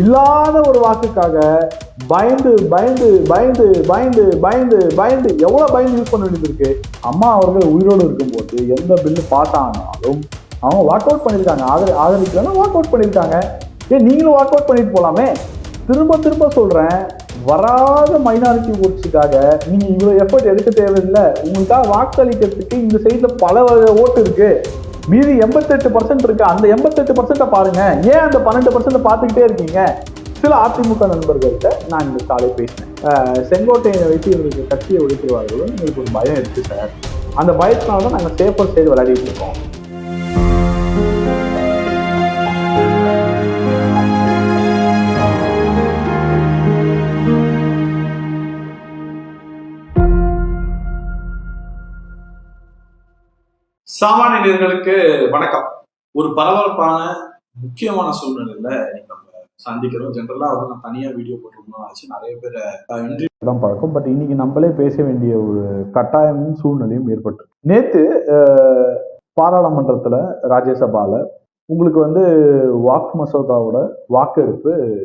இல்லாத ஒரு வாக்குக்காக பயந்து பயந்து பயந்து பயந்து பயந்து பயந்து எவ்வளோ பயந்து யூஸ் பண்ண வேண்டியது இருக்கு? அம்மா அவர்கள் உயிரோடு இருக்கும்போது எந்த பில்லு பாஸ் ஆனாலும் அவங்க வாக் அவுட் பண்ணியிருக்காங்க. ஆதரி ஆதரிக்கலாம் வாக் அவுட் பண்ணியிருக்காங்க. ஏன் நீங்களும் வாக் அவுட் பண்ணிட்டு போகலாமே திரும்ப திரும்ப சொல்கிறேன் வராத மைனாரிட்டி ஓட்ஸுக்காக நீங்கள் இவ்வளோ எஃபர்ட் எடுக்க தேவையில்லை. உங்களுக்காக வாக்களிக்கிறதுக்கு இந்த சைடில் பல வகை ஓட்டு இருக்குது மீதி எண்பத்தெட்டு பர்சன்ட் இருக்கு. அந்த எண்பத்தெட்டு பர்சன்ட்டை பாருங்க. ஏன் அந்த பன்னெண்டு பர்சன்ட் பார்த்துக்கிட்டே இருக்கீங்க? சில அதிமுக நண்பர்கள்ட்ட நான் இந்த காலை பேசினேன். செங்கோட்டையை வைத்து இவங்களுக்கு கட்சியை ஒழிக்கிறார்களோ எங்களுக்கு ஒரு பயம் இருக்கு சார். அந்த பயத்தினால தான் நாங்கள் சேஃபர் சைடு விளையாடிட்டு இருக்கோம். சாமானியர்களுக்கு வணக்கம். ஒரு பரபரப்பான முக்கியமான சூழ்நிலையில இன்னைக்கு நம்ம சந்திக்கிறோம். ஜென்ரலா வந்து நான் தனியா வீடியோ போட்டிருந்தோம் ஆச்சு நிறைய பேர் இன்டர்வியூ தான் பழக்கம். பட் இன்னைக்கு நம்மளே பேச வேண்டிய ஒரு கட்டாயமும் சூழ்நிலையும் ஏற்பட்டு நேத்து பாராளுமன்றத்துல ராஜ்யசபால உங்களுக்கு வந்து வாக்கு மசோதாவோட வாக்கெடுப்பு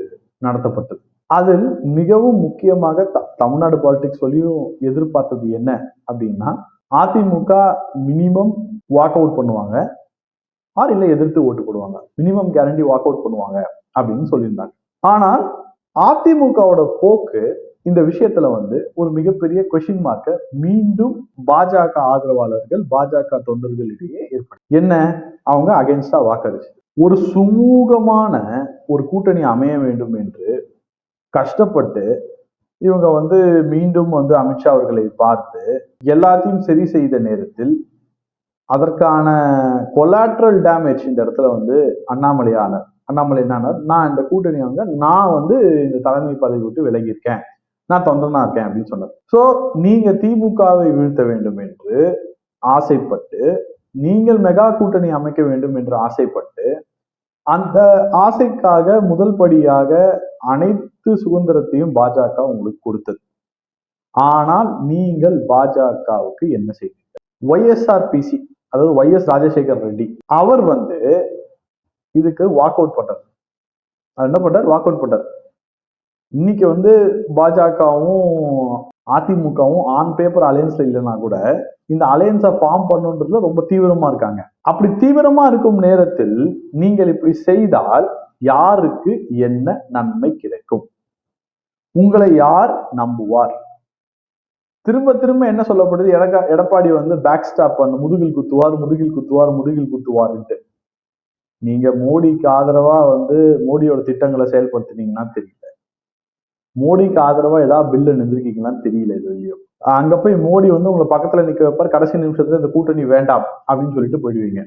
நடத்தப்பட்டது. அதில் மிகவும் முக்கியமாக த- தமிழ்நாடு பாலிடிக்ஸ் சொல்லியும் எதிர்பார்த்தது என்ன அப்படின்னா அதிமுக மினிமம் வாக் அவுட் பண்ணுவாங்க. ஆர் இல்லை எதிர்த்து ஓட்டு போடுவாங்க. மினிமம் கேரண்டி வாக் அவுட் பண்ணுவாங்க அப்படின்னு சொல்லியிருந்தாங்க. ஆனால் அதிமுகவோட போக்கு இந்த விஷயத்துல வந்து ஒரு மிகப்பெரிய கொஷின் மார்க்கை மீண்டும் பாஜக ஆதரவாளர்கள் பாஜக தொண்டர்களிடையே ஏற்படும் என்ன? அவங்க அகைன்ஸ்டா வாக்களிச்சு ஒரு சுமூகமான ஒரு கூட்டணி அமைய வேண்டும் என்று கஷ்டப்பட்டு இவங்க வந்து மீண்டும் வந்து அமித்ஷா அவர்களை பார்த்து எல்லாத்தையும் சரி செய்த நேரத்தில் அதற்கான கொலாட்ரல் டேமேஜ் இந்த இடத்துல வந்து அண்ணாமலையானார் அண்ணாமலை என்னானார்? நான் இந்த கூட்டணி வந்து நான் வந்து இந்த தலைமை பதவி விட்டு விலகியிருக்கேன். நான் தொந்தரனா இருக்கேன் அப்படின்னு சொன்னார். ஸோ நீங்க திமுகவை வீழ்த்த வேண்டும் என்று ஆசைப்பட்டு நீங்கள் மெகா கூட்டணி அமைக்க வேண்டும் என்று ஆசைப்பட்டு அந்த ஆசைக்காக முதல் படியாக அனைத்து சுதந்திரத்தையும் பாஜக உங்களுக்கு கொடுத்தது. ஆனால் நீங்கள் பாஜகவுக்கு என்ன செய்வீங்க ஒய்எஸ்ஆர்பிசி அதாவது ஒய்எஸ் ராஜசேகர் ரெட்டி. அவர் வந்து இதுக்கு வாக் அவுட் பண்ணார் அவர் என்ன பண்ணார் வாக் அவுட் பண்ணார் இன்னைக்கு வந்து பாஜகவும் அதிமுகவும் ஆன் பேப்பர் அலையன்ஸ்ல இல்லைன்னா கூட இந்த அலையன்ஸை ஃபார்ம் பண்ணுன்றதுல ரொம்ப தீவிரமா இருக்காங்க. அப்படி தீவிரமா இருக்கும் நேரத்தில் நீங்கள் இப்படி செய்தால் யாருக்கு என்ன நன்மை கிடைக்கும்? உங்களை யார் நம்புவார்? திரும்ப திரும்ப என்ன சொல்லப்படுது? எடக்கா எடப்பாடி வந்து பேக் ஸ்டாப் பண்ண. முதுகில் குத்துவார் முதுகில் குத்துவார் முதுகில் குத்துவார்ன்ட்டு. நீங்க மோடிக்கு ஆதரவா வந்து மோடியோட திட்டங்களை செயல்படுத்தினீங்கன்னா தெரியல. மோடிக்கு ஆதரவா ஏதாவது பில்லு நின்றுருக்கீங்களான்னு தெரியல இது வரையும் அங்க போய் மோடி வந்து உங்களை பக்கத்துல நிக்க வைப்பார். கடைசி நிமிஷத்துல இந்த கூட்டணி வேண்டாம் அப்படின்னு சொல்லிட்டு போயிடுவீங்க.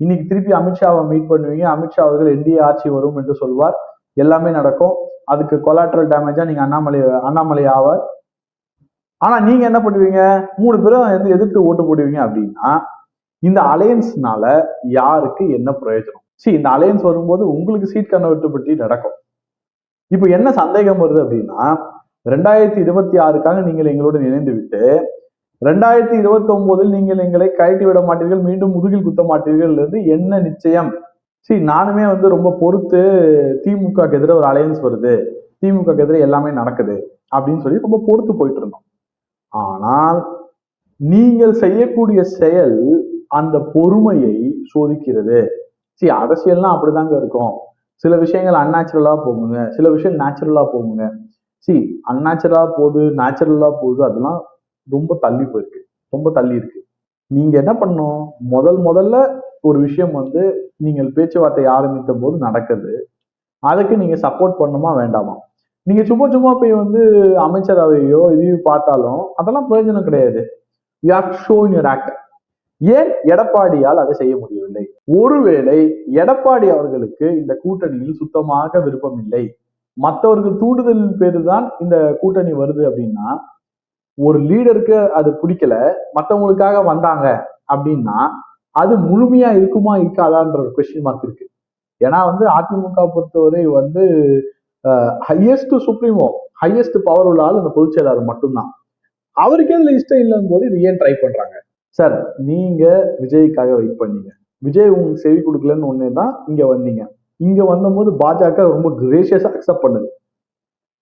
இன்னைக்கு திருப்பி அமித்ஷாவை மீட் பண்ணுவீங்க. அமித்ஷா அவர்கள் என்டிஏ ஆட்சி வரும் என்று சொல்வார். எல்லாமே நடக்கும். அதுக்கு கொலாட்ரல் டேமேஜா நீங்க அண்ணாமலை அண்ணாமலை ஆவார். ஆனா நீங்க என்ன பண்ணுவீங்க? மூணு பேரும் எது எதிர்த்து ஓட்டு போடுவீங்க அப்படின்னா இந்த அலையன்ஸ்னால யாருக்கு என்ன பிரயோஜனம்? சரி இந்த அலையன்ஸ் வரும்போது உங்களுக்கு சீட் கன்வெர்ட்டபிலிட்டி நடக்கும். இப்போ என்ன சந்தேகம் வருது அப்படின்னா ரெண்டாயிரத்தி இருபத்தி ஆறுக்காக நீங்கள் எங்களுடன் இணைந்து விட்டு ரெண்டாயிரத்தி இருபத்தி ஒன்பதில் நீங்கள் எங்களை கழட்டி விட மாட்டீர்கள் மீண்டும் முதுகில் குத்த மாட்டீர்கள் இருந்து என்ன நிச்சயம்? சரி நானுமே வந்து ரொம்ப பொறுத்து திமுக எதிர ஒரு அலையன்ஸ் வருது. திமுக எதிர எல்லாமே நடக்குது அப்படின்னு சொல்லி ரொம்ப பொறுத்து போயிட்டு இருந்தோம். ஆனால் நீங்கள் செய்யக்கூடிய செயல் அந்த பொறுமையை சோதிக்கிறது. சரி அரசியல்லாம் அப்படிதாங்க இருக்கும். சில விஷயங்கள் அன்நேச்சுரலா போகுங்க. சில விஷயம் நேச்சுரலா போகுங்க. சி அன்நேச்சுரலா போகுது நேச்சுரலா போகுது அதெல்லாம் ரொம்ப தள்ளி போயிருக்கு. ரொம்ப தள்ளி இருக்கு. நீங்க என்ன பண்ணணும்? முதல் முதல்ல ஒரு விஷயம் வந்து நீங்கள் பேச்சுவார்த்தை ஆரம்பித்த போது நடக்குது. அதுக்கு நீங்க சப்போர்ட் பண்ணுமா வேண்டாமா? நீங்க சும்மா சும்மா போய் வந்து அமைச்சரவையோ இதையும் பார்த்தாலும் அதெல்லாம் பிரயோஜனம் கிடையாது. You have show in your act ஏன் எடப்பாடியால் அதை செய்ய முடியவில்லை? ஒருவேளை எடப்பாடி அவர்களுக்கு இந்த கூட்டணியில் சுத்தமாக விருப்பம் இல்லை. மற்றவர்கள் தூண்டுதலின் பேரு தான் இந்த கூட்டணி வருது அப்படின்னா ஒரு லீடருக்கு அது பிடிக்கல மற்றவங்களுக்காக வந்தாங்க அப்படின்னா அது முழுமையா இருக்குமா இருக்காதான்ற ஒரு கொஸ்டின் மார்க் இருக்கு. ஏன்னா வந்து அதிமுக பொறுத்தவரை வந்து ஹையஸ்ட் சுப்ரீமோ ஹையஸ்ட் பவர் உள்ள ஆள் அந்த பொதுச் செயலாளர் மட்டும்தான். அவருக்கே இதுல இஷ்டம் இல்லைன்னு போது இது ஏன் ட்ரை பண்றாங்க? சார் நீங்க விஜய்க்காக வெயிட் பண்ணீங்க. விஜய் உங்களுக்கு செவி கொடுக்கலன்னு ஒன்னே தான் இங்க வந்தீங்க. இங்க வந்தபோது பாஜக ரொம்ப கிரேஷியஸா அக்செப்ட் பண்ணுது.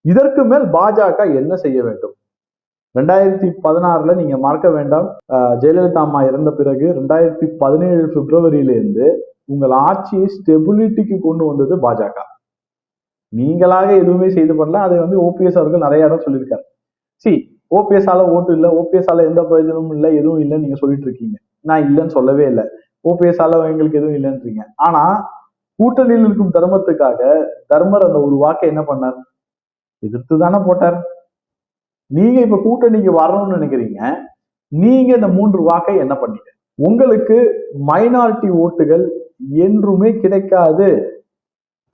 இதற்கு மேல் பாஜக என்ன செய்ய வேண்டும்? ரெண்டாயிரத்தி பதினாறுல நீங்க மறக்க வேண்டாம். ஜெயலலிதா அம்மா இறந்த பிறகு ரெண்டாயிரத்தி பதினேழு பிப்ரவரியிலிருந்து உங்கள் ஆட்சியை ஸ்டெபிலிட்டிக்கு கொண்டு வந்தது பாஜக. நீங்களாக எதுவுமே செய்து பண்ணல. அதை வந்து ஓபிஎஸ் அவர்கள் நிறைய இடம் சொல்லியிருக்காரு. சி ஓபிஎஸ் ஆல ஓட்டு இல்லை ஓபிஎஸ் ஆல எந்த பிரயோஜனமும் இல்லை எதுவும் இல்லைன்னு நீங்க சொல்லிட்டு இருக்கீங்க. நான் இல்லைன்னு சொல்லவே இல்லை. ஓபிஎஸ் எங்களுக்கு எதுவும் இல்லைன்றீங்க. ஆனா கூட்டணியில் இருக்கும் தர்மத்துக்காக தர்மர் அந்த ஒரு வாக்கை என்ன பண்ணார்? எதிர்த்து தானே போட்டார். நீங்க இப்ப கூட்டணிக்கு வரணும்னு நினைக்கிறீங்க. நீங்க இந்த மூன்று வாக்கை என்ன பண்ணீங்க உங்களுக்கு மைனாரிட்டி ஓட்டுகள் என்றுமே கிடைக்காது.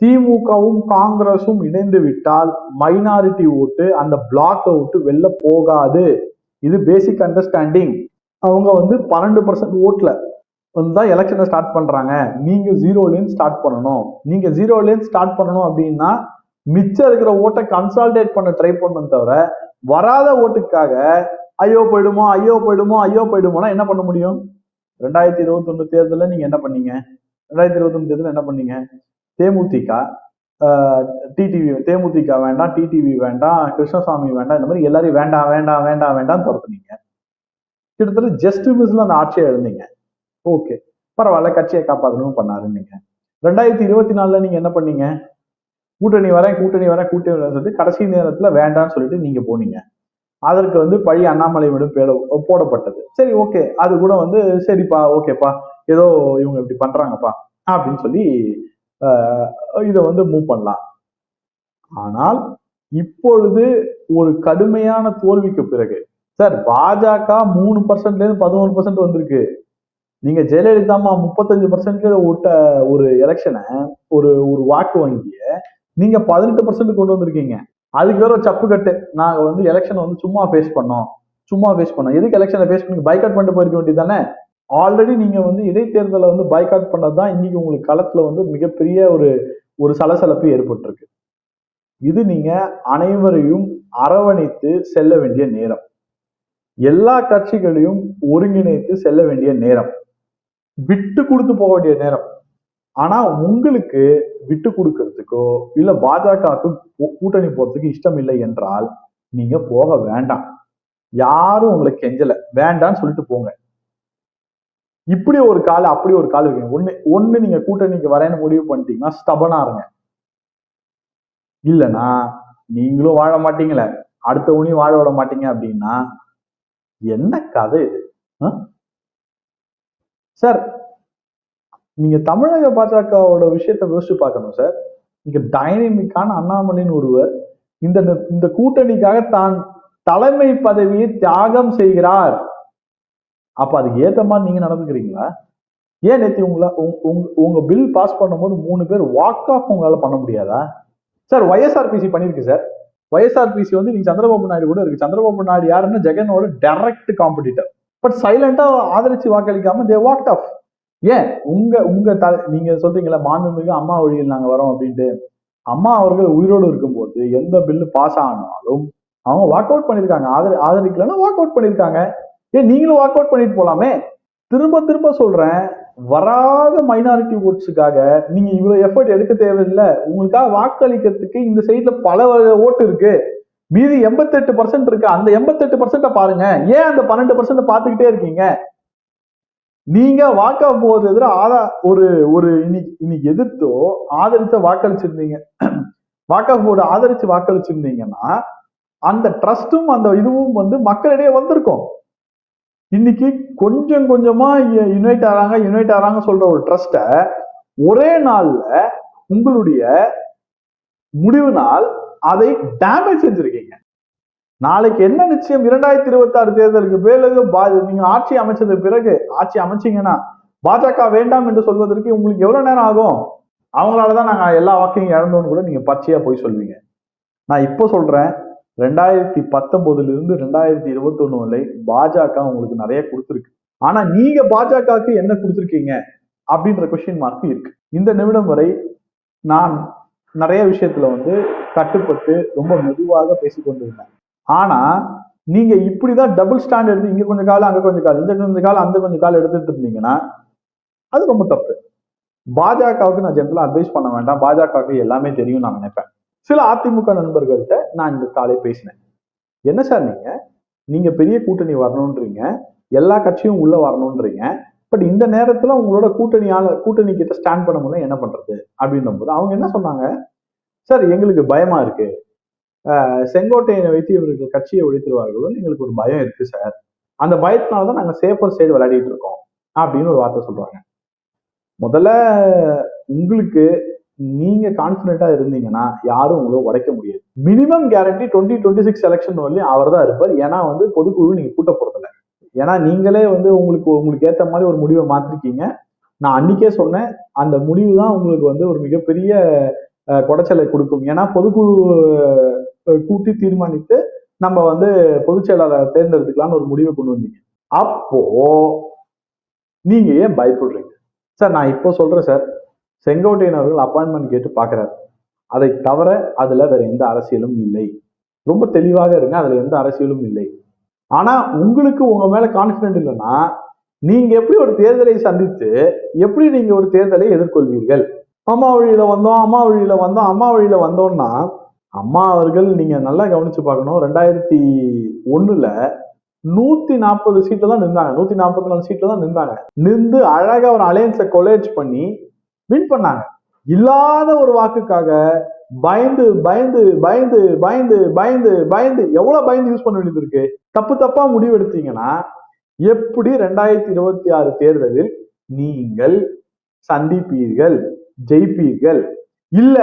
திமுகவும் காங்கிரஸும் இணைந்து விட்டால் மைனாரிட்டி ஓட்டு அந்த பிளாக்கை விட்டு வெளில போகாது. இது பேசிக் அண்டர்ஸ்டாண்டிங் அவங்க வந்து பன்னெண்டு பர்சன்ட் ஓட்டில் வந்து தான் எலெக்ஷனை ஸ்டார்ட் பண்ணுறாங்க நீங்கள் ஜீரோலேருந்து ஸ்டார்ட் பண்ணணும். நீங்கள் ஜீரோலேருந்து ஸ்டார்ட் பண்ணணும் அப்படின்னா மிச்சம் இருக்கிற ஓட்டை கன்சால்டேட் பண்ண ட்ரை பண்ணணும் தவிர வராத ஓட்டுக்காக ஐயோ போயிடுமோ ஐயோ போயிடுமோ ஐயோ போயிடுமோனா என்ன பண்ண முடியும்? ரெண்டாயிரத்தி இருபத்தொன்று தேர்தலில் நீங்கள் என்ன பண்ணீங்க? ரெண்டாயிரத்தி இருபத்தொன்னு தேர்தலில் என்ன பண்ணீங்க? தேமுதிக டிடிவி தேமுதிக வேண்டாம் டிடிவி வேண்டாம் கிருஷ்ணசாமி வேண்டாம் இந்த மாதிரி எல்லாரையும் வேண்டாம் வேண்டாம் வேண்டாம் வேண்டாம் துரத்துனீங்க. கிட்டத்தட்ட ஜஸ்ட் மிஸ்ல அந்த ஆட்சியை எழுந்தீங்க ஓகே பரவாயில்ல கட்சியை காப்பாற்றணும் பண்ணாருன்னீங்க ரெண்டாயிரத்தி இருபத்தி நாலுல நீங்க என்ன பண்ணீங்க? கூட்டணி வரேன் கூட்டணி வரேன் கூட்டணி வரேன் சொல்லிட்டு கடைசி நேரத்துல வேண்டாம்னு சொல்லிட்டு நீங்க போனீங்க. அதற்கு வந்து பழி அண்ணாமலை விடும் பேட- போடப்பட்டது. சரி ஓகே அது கூட வந்து சரிப்பா ஓகேப்பா ஏதோ இவங்க இப்படி பண்றாங்கப்பா அப்படின்னு சொல்லி இதை வந்து மூவ் பண்ணலாம். ஆனால் இப்பொழுது ஒரு கடுமையான தோல்விக்கு பிறகு சார் பாஜக மூணு பர்சன்ட்ல இருந்து பதினோரு பர்சன்ட் வந்திருக்கு. நீங்க ஜெயலலிதா அம்மா முப்பத்தஞ்சு பர்சன்ட்ல விட்ட ஒரு எலெக்ஷனை ஒரு ஒரு வாக்கு வங்கிய நீங்க பதினெட்டு பர்சன்ட் கொண்டு வந்திருக்கீங்க. அதுக்கு வேற சப்பு கட்டு. நாங்க வந்து எலெக்ஷனை வந்து சும்மா ஃபேஸ் பண்ணோம். சும்மா ஃபேஸ் பண்ணோம். எதுக்கு எலெக்ஷனை ஃபேஸ் பண்ணி பைக்காட் பண்ணிட்டு போயிருக்க வேண்டியது தானே? ஆல்ரெடி நீங்க வந்து இடைத்தேர்தலை வந்து பைக்காட் பண்ணதுதான் இன்னைக்கு உங்களுக்கு களத்துல வந்து மிகப்பெரிய ஒரு ஒரு சலசலப்பு ஏற்பட்டிருக்கு. இது நீங்க அனைவரையும் அரவணைத்து செல்ல வேண்டிய நேரம். எல்லா கட்சிகளையும் ஒருங்கிணைத்து செல்ல வேண்டிய நேரம். விட்டு கொடுத்து போக வேண்டிய நேரம். ஆனா உங்களுக்கு விட்டு கொடுக்கறதுக்கோ இல்ல பாஜகவுக்கு கூட்டணி போறதுக்கு இஷ்டம் இல்லை என்றால் நீங்க போக வேண்டாம். யாரும் உங்களை கெஞ்சல. வேண்டாம்னு சொல்லிட்டு போங்க. இப்படி ஒரு கால் அப்படி ஒரு கால் வைக்கணும். ஒண்ணு ஒண்ணு நீங்க கூட்டணிக்கு வரேன்னு முடிவு பண்ணிட்டீங்கன்னா ஸ்டபனா இருங்க. இல்லைன்னா நீங்களும் வாழ மாட்டீங்களே. அடுத்தவனையும் வாழ விட மாட்டீங்க அப்படின்னா என்ன கதை இது? சார் நீங்க தமிழக பாஜகவோட விஷயத்த யோசிச்சு பார்க்கணும் சார். இங்க டைனமிக்கான அண்ணாமலைன்னு ஒருவர் இந்த இந்த கூட்டணிக்காக தான் தலைமை பதவியை தியாகம் செய்கிறார். அப்ப அதுக்கு ஏத்த மாதிரி நீங்க நடந்துக்கிறீங்களா? ஏன் நேத்தி உங்களை உங் உங்க- பில் பாஸ் பண்ணும்போது மூணு பேர் வாக் ஆஃப் உங்களால பண்ண முடியாதா? சார் ஒய்எஸ்ஆர்பிசி பண்ணிருக்கு சார். ஒய்எஸ்ஆர்பிசி வந்து நீங்க சந்திரபாபு நாயுடு கூட இருக்கு. சந்திரபாபு நாயுடு யாருன்னா ஜெகனோட டைரக்ட் காம்படிட்டர் பட் சைலண்டா ஆதரிச்சு வாக்களிக்காம தே வாக் ஆஃப் ஏன்? உங்க உங்க த நீங்க சொல்றீங்களா மாண்புமிகு அம்மா வழியில் நாங்க வரோம் அப்படின்ட்டு. அம்மா அவர்கள் உயிரோடு இருக்கும்போது எந்த பில்லு பாஸ் ஆனாலும் அவங்க வாக் அவுட் பண்ணியிருக்காங்க ஆதரி ஆதரிக்கலன்னா வாக் அவுட் பண்ணியிருக்காங்க ஏ நீங்களும் வாக் அவுட் பண்ணிட்டு போலாமே. திரும்ப திரும்ப சொல்றேன் வராத மைனாரிட்டி ஓட்ஸுக்காக நீங்க இவ்வளவு எஃபர்ட் எடுக்க தேவையில்லை. உங்களுக்காக வாக்களிக்கிறதுக்கு இந்த சைட்ல பல ஓட்டு இருக்கு. மீதி எண்பத்தெட்டு பர்சன்ட் இருக்கு. அந்த எண்பத்தெட்டு பர்சன்ட பாருங்க. ஏன் அந்த பன்னெண்டு பர்சன்ட் பாத்துக்கிட்டே இருக்கீங்க? நீங்க வாக்கா போறது எதிர ஆதா ஒரு ஒரு இன்னைக்கு இன்னைக்கு எதிர்த்தோ ஆதரிச்ச வாக்களிச்சிருந்தீங்க. வாக்கா போர்டு ஆதரிச்சு வாக்களிச்சிருந்தீங்கன்னா அந்த ட்ரஸ்ட்டும் அந்த இதுவும் வந்து மக்களிடையே வந்திருக்கும். இன்னைக்கு கொஞ்சம் கொஞ்சமா யுனைட் ஆறாங்க யுனைட் ஆறாங்க சொல்ற ஒரு ட்ரஸ்ட ஒரே நாள்ல உங்களுடைய முடிவு நாள் அதை டேமேஜ் செஞ்சிருக்கீங்க. நாளைக்கு என்ன நிச்சயம்? இரண்டாயிரத்தி இருபத்தி ஆறு தேர்தலுக்கு பிறகு பா- நீங்க ஆட்சி அமைச்சது பிறகு ஆட்சி அமைச்சீங்கன்னா பாஜக வேண்டாம் என்று சொல்வதற்கு உங்களுக்கு எவ்வளவு நேரம் ஆகும்? அவங்களாலதான் நாங்க எல்லா வாக்கையும் இழந்தோம்னு கூட நீங்க பச்சையா போய் சொல்வீங்க. நான் இப்போ சொல்றேன் ரெண்டாயிரத்தி பத்தொன்பதுல இருந்து ரெண்டாயிரத்தி இருபத்தி ஒண்ணு வரை பாஜக உங்களுக்கு நிறைய கொடுத்துருக்கு. ஆனா நீங்க பாஜகவுக்கு என்ன கொடுத்துருக்கீங்க? அப்படின்ற கொஸ்டின் மார்க் இருக்கு. இந்த நிமிடம் வரை நான் நிறைய விஷயத்துல வந்து கட்டுப்பட்டு ரொம்ப மெதுவாக பேசிக் கொண்டிருந்தேன். ஆனா நீங்க இப்படிதான் டபுள் ஸ்டாண்ட் எடுத்து இங்க கொஞ்சம் காலம் அங்க கொஞ்சம் காலம் இந்த கொஞ்சம் காலம் அந்த கொஞ்சம் காலம் எடுத்துட்டு இருந்தீங்கன்னா அது ரொம்ப தப்பு. பாஜகவுக்கு நான் ஜென்ரலா அட்வைஸ் பண்ண வேண்டாம். பாஜகவுக்கு எல்லாமே தெரியும் நான் நினைப்பேன். சில அதிமுக நண்பர்கள்ட்ட நான் இந்த காலை பேசினேன். என்ன சார் நீங்க? நீங்க பெரிய கூட்டணி வரணுன்றீங்க எல்லா கட்சியும் உள்ள வரணுன்றீங்க பட் இந்த நேரத்துல உங்களோட கூட்டணியால கூட்டணி கிட்ட ஸ்டாண்ட் பண்ண முடியல என்ன பண்றது? அப்படின்ற போது அவங்க என்ன சொன்னாங்க? சார் எங்களுக்கு பயமா இருக்கு. செங்கோட்டையனை வைத்து இவர்கள் கட்சியை ஒழித்துருவார்களோ? எங்களுக்கு ஒரு பயம் இருக்கு சார். அந்த பயத்தினால தான் நாங்க சேஃபர் சைடு விளையாடிட்டு இருக்கோம். அப்படின்னு ஒரு வார்த்தை சொல்றாங்க. முதல்ல உங்களுக்கு நீங்க கான்பிடண்டா இருந்தீங்கன்னா யாரும் உங்களை உடைக்க முடியாது. Minimum guarantee twenty twenty six election வரலையும் அவர் தான் இருப்பார். ஏன்னா வந்து பொதுக்குழு நீங்க கூட்ட போறதில்ல. ஏன்னா நீங்களே வந்து உங்களுக்கு உங்களுக்கு ஏத்த மாதிரி ஒரு முடிவை மாத்திருக்கீங்க. நான் அன்னைக்கே சொன்னேன் அந்த முடிவு தான் உங்களுக்கு வந்து ஒரு மிகப்பெரிய குடைச்சலை கொடுக்கும். ஏன்னா பொதுக்குழு கூட்டி தீர்மானித்து நம்ம வந்து பொதுச் செயலாளரை தேர்ந்தெடுத்துக்கலாம்னு ஒரு முடிவை கொண்டு வந்தீங்க. அப்போ நீங்க ஏன் பயப்படுறீங்க? சார் நான் இப்போ சொல்றேன் சார். செங்கோட்டையன் அவர்கள் அப்பாயின்மெண்ட் கேட்டு பார்க்கறாரு. அதை தவிர அதில் வேற எந்த அரசியலும் இல்லை. ரொம்ப தெளிவாக இருங்க அதில் எந்த அரசியலும் இல்லை. ஆனால் உங்களுக்கு உங்கள் மேலே கான்ஃபிடென்ட் இல்லைன்னா நீங்கள் எப்படி ஒரு தேர்தலை சந்தித்து எப்படி நீங்கள் ஒரு தேர்தலை எதிர்கொள்வீர்கள்? அம்மா வழியில் வந்தோம் அம்மா வழியில் வந்தோம் அம்மா வழியில் வந்தோம்னா அம்மா அவர்கள் நீங்கள் நல்லா கவனித்து பார்க்கணும். ரெண்டாயிரத்தி ஒன்றில் நூத்தி நாற்பது சீட்ல தான் நின்றாங்க. நூத்தி நாற்பத்தி நாலு சீட்ல தான் நின்றாங்க. நின்று அழகா ஒரு அலையன்ஸை கொலேஜ் பண்ணி வின் பண்ணாங்க. இல்லாத ஒரு வாக்குக்காக பயந்து பயந்து பயந்து பயந்து பயந்து பயந்து எவ்வளவு பயந்து யூஸ் பண்ண வேண்டியது இருக்கு? தப்பு தப்பா முடிவெடுத்தீங்கன்னா எப்படி ரெண்டாயிரத்தி இருபத்தி ஆறு தேர்தலில் நீங்கள் சந்திப்பீர்கள் ஜெயிப்பீர்கள்? இல்ல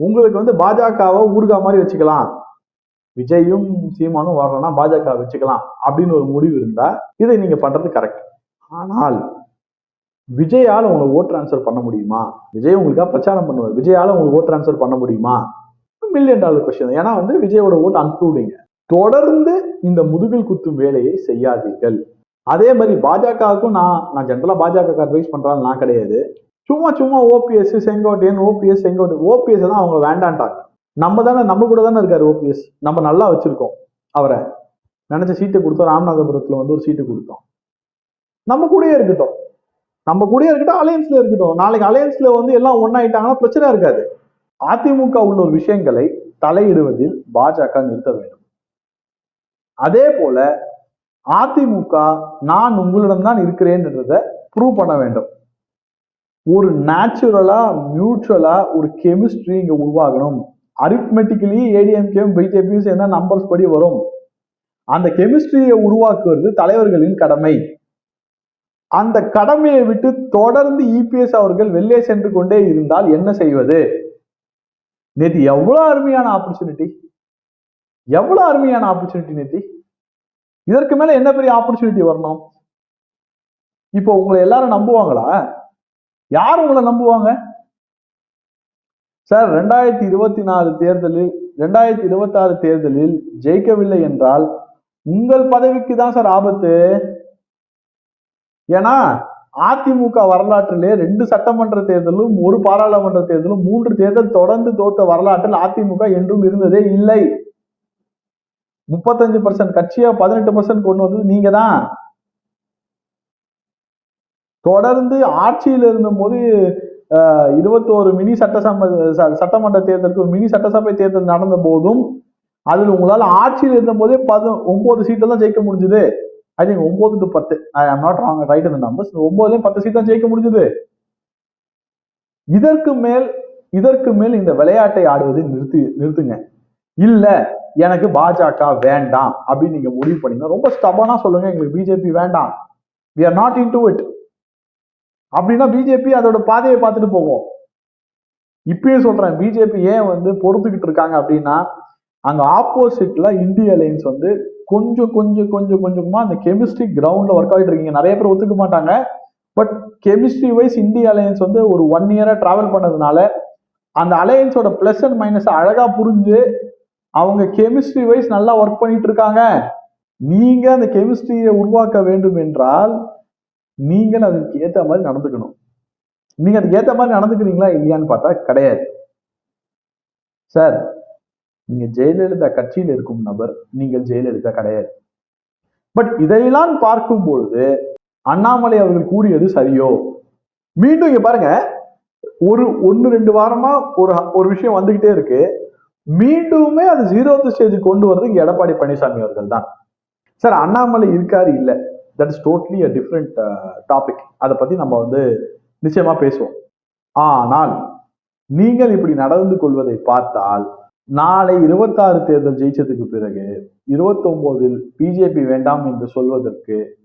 உங்களுக்கு வந்து பாஜகவை ஊர்கா மாதிரி வச்சுக்கலாம். விஜயும் சீமானும் வரலன்னா பாஜக வச்சுக்கலாம் அப்படின்னு ஒரு முடிவு இருந்தா இதை நீங்க பண்றது கரெக்ட் ஆனால் விஜயால உங்களை ஓட் ட்ரான்ஸ்ஃபர் பண்ண முடியுமா? விஜய் உங்களுக்காக பிரச்சாரம் பண்ணுவார். விஜயால உங்களுக்கு ஓட் ட்ரான்ஸ்ஃபர் பண்ண முடியுமா? மில்லியன் டாலர் கொஸ்டின் ஏன்னா வந்து விஜயோட ஓட் அனுப்பிவிடுங்க தொடர்ந்து இந்த முதுகில் குத்தும் வேலையை செய்யாதீர்கள். அதே மாதிரி பாஜகவுக்கும் நான் நான் ஜென்ரலாக பாஜக அட்வைஸ் பண்றாலும் நான் கிடையாது. சும்மா சும்மா OPS Sengottaiyan OPS Sengottai OPS தான் அவங்க வேண்டான்ட்டாங்க. நம்ம தானே நம்ம கூட தானே இருக்காரு ஓபிஎஸ் நம்ம நல்லா வச்சிருக்கோம் அவரை. நினைச்ச சீட்டை கொடுத்தோம். ராமநாதபுரத்தில் வந்து ஒரு சீட்டு கொடுத்தோம். நம்ம கூடயே இருக்கட்டும். நம்ம கூட இருக்கட்டும் அலையன்ஸ்ல இருக்கட்டும். நாளைக்கு அலையன்ஸ்ல வந்து எல்லாம் ஒன்னாயிட்டாங்கன்னா பிரச்சனை இருக்காது. அதிமுக உள்ள ஒரு விஷயங்களை தலையிடுவதில் பாஜக நிறுத்த வேண்டும். அதே போல அதிமுக நான் உங்களிடம் தான் இருக்கிறேன்றத ப்ரூவ் பண்ண வேண்டும். ஒரு நேச்சுரலா மியூச்சுவலா ஒரு கெமிஸ்ட்ரி இங்க உருவாகணும். அரித்மெட்டிக்கலி ஏடிஎம்கேயும் பிஜேபியும் சேர்ந்தா நம்பர்ஸ் படி வரும். அந்த கெமிஸ்ட்ரியை உருவாக்குவது தலைவர்களின் கடமை. அந்த கடமையை விட்டு தொடர்ந்து இபிஎஸ் அவர்கள் வெளியே சென்று கொண்டே இருந்தால் என்ன செய்வது? நேத்தி எவ்வளவு அருமையான ஆப்பர்ச்சுனிட்டி எவ்வளவு அருமையான ஆப்பர்ச்சுனிட்டி நேத்தி இதற்கு மேல என்ன பெரிய ஆப்பர்ச்சுனிட்டி வரணும்? இப்போ உங்களை எல்லாரும் நம்புவாங்களா? யார் உங்களை நம்புவாங்க? சார் ரெண்டாயிரத்தி இருபத்தி நாலு தேர்தலில் ரெண்டாயிரத்தி இருபத்தி ஆறு தேர்தலில் ஜெயிக்கவில்லை என்றால் உங்கள் பதவிக்கு தான் சார் ஆபத்து. ஏன்னா அதிமுக வரலாற்றிலே ரெண்டு சட்டமன்ற தேர்தலும் ஒரு பாராளுமன்ற தேர்தலும் மூன்று தேர்தல் தொடர்ந்து தோத்த வரலாற்றில் அதிமுக என்றும் இருந்ததே இல்லை. முப்பத்தஞ்சு பர்சன்ட் கட்சியா பதினெட்டு பர்சன்ட் கொண்டு வந்தது நீங்க தான் தொடர்ந்து ஆட்சியில் இருந்தபோது அஹ், இருபத்தோரு மினி சட்டசபை ச- சட்டமன்ற தேர்தலுக்கு மினி சட்டசபை தேர்தல் நடந்த போதும் அதில் உங்களால ஆட்சியில் இருந்த போதே பது ஒன்பது சீட்டில் தான் ஜெயிக்க முடிஞ்சுது. ஐ திங்க் ஒன்பது டு பத்து. I am not wrong right இந்த நம்பர்ஸ் ஒன்பதுலயும் பத்து சீட் தான் ஜெயிக்க முடிஞ்சது. இதற்கு மேல் இதற்கு மேல் இந்த விளையாட்டை ஆடுவதை நிறுத்தி நிறுத்துங்க. இல்ல எனக்கு பாஜக வேண்டாம் அப்படின்னு நீங்க முடிவு பண்ணீங்கன்னா ரொம்ப ஸ்டபனா சொல்லுங்க. எங்களுக்கு பிஜேபி வேண்டாம். We are not into it அப்படின்னா பிஜேபி அதோட பாதையை பார்த்துட்டு போவோம். இப்பயும் சொல்றேன் பிஜேபி ஏன் வந்து பொறுத்துக்கிட்டு இருக்காங்க அப்படின்னா அங்க ஆப்போசிட்ல இந்திய அலையன்ஸ் வந்து கொஞ்சம் கொஞ்சம் கொஞ்சம் கொஞ்சமா அந்த கெமிஸ்ட்ரி கிரவுண்ட்ல ஒர்க் ஆகிட்டு இருக்கீங்க. நிறைய பேர் ஒத்துக்க மாட்டாங்க. But chemistry wise India alliance வந்து ஒரு ஒன் இயரா டிராவல் பண்ணதுனால அந்த அலையன்ஸோட பிளஸ் அண்ட் மைனஸ் அழகா புரிஞ்சு அவங்க கெமிஸ்ட்ரி வைஸ் நல்லா ஒர்க் பண்ணிட்டு இருக்காங்க. நீங்க அந்த கெமிஸ்ட்ரியை உருவாக்க வேண்டும் என்றால் நீங்கள் அதுக்கு ஏத்த மாதிரி நடந்துக்கணும். நீங்க அதுக்கு ஏத்த மாதிரி நடந்துக்கிறீங்களா இல்லையான்னு பார்த்தா கிடையாது. சார் நீங்க ஜெயலலிதா கட்சியில் இருக்கும் நபர் நீங்கள் ஜெயலலிதா கிடையாது பட் இதையெல்லாம் பார்க்கும் பொழுது அண்ணாமலை அவர்கள் கூறியது சரியோ? மீண்டும் இங்க பாருங்க ஒரு ஒன்னு ரெண்டு வாரமா ஒரு ஒரு விஷயம் வந்துகிட்டே இருக்கு. மீண்டுமே அது ஜீரோத்து ஸ்டேஜ் கொண்டு வர்றது இங்க எடப்பாடி பழனிசாமி அவர்கள் தான். சார் அண்ணாமலை இருக்காரு இல்ல. That is totally a different topic அதை பத்தி நம்ம வந்து நிச்சயமா பேசுவோம். ஆனால் நீங்கள் இப்படி நடந்து கொள்வதை பார்த்தால் நாளை இருபத்தாறு தேர்தல் ஜெயிச்சதுக்கு பிறகு இருபத்தொன்பதில் பிஜேபி வேண்டாம் என்று சொல்வதற்கு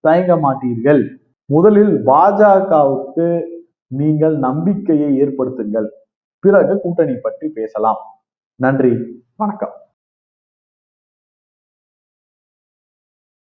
தயங்க மாட்டீர்கள். முதலில் பாஜகவுக்கு நீங்கள் நம்பிக்கையை ஏற்படுத்துங்கள். பிறகு கூட்டணி பற்றி பேசலாம். நன்றி. வணக்கம்.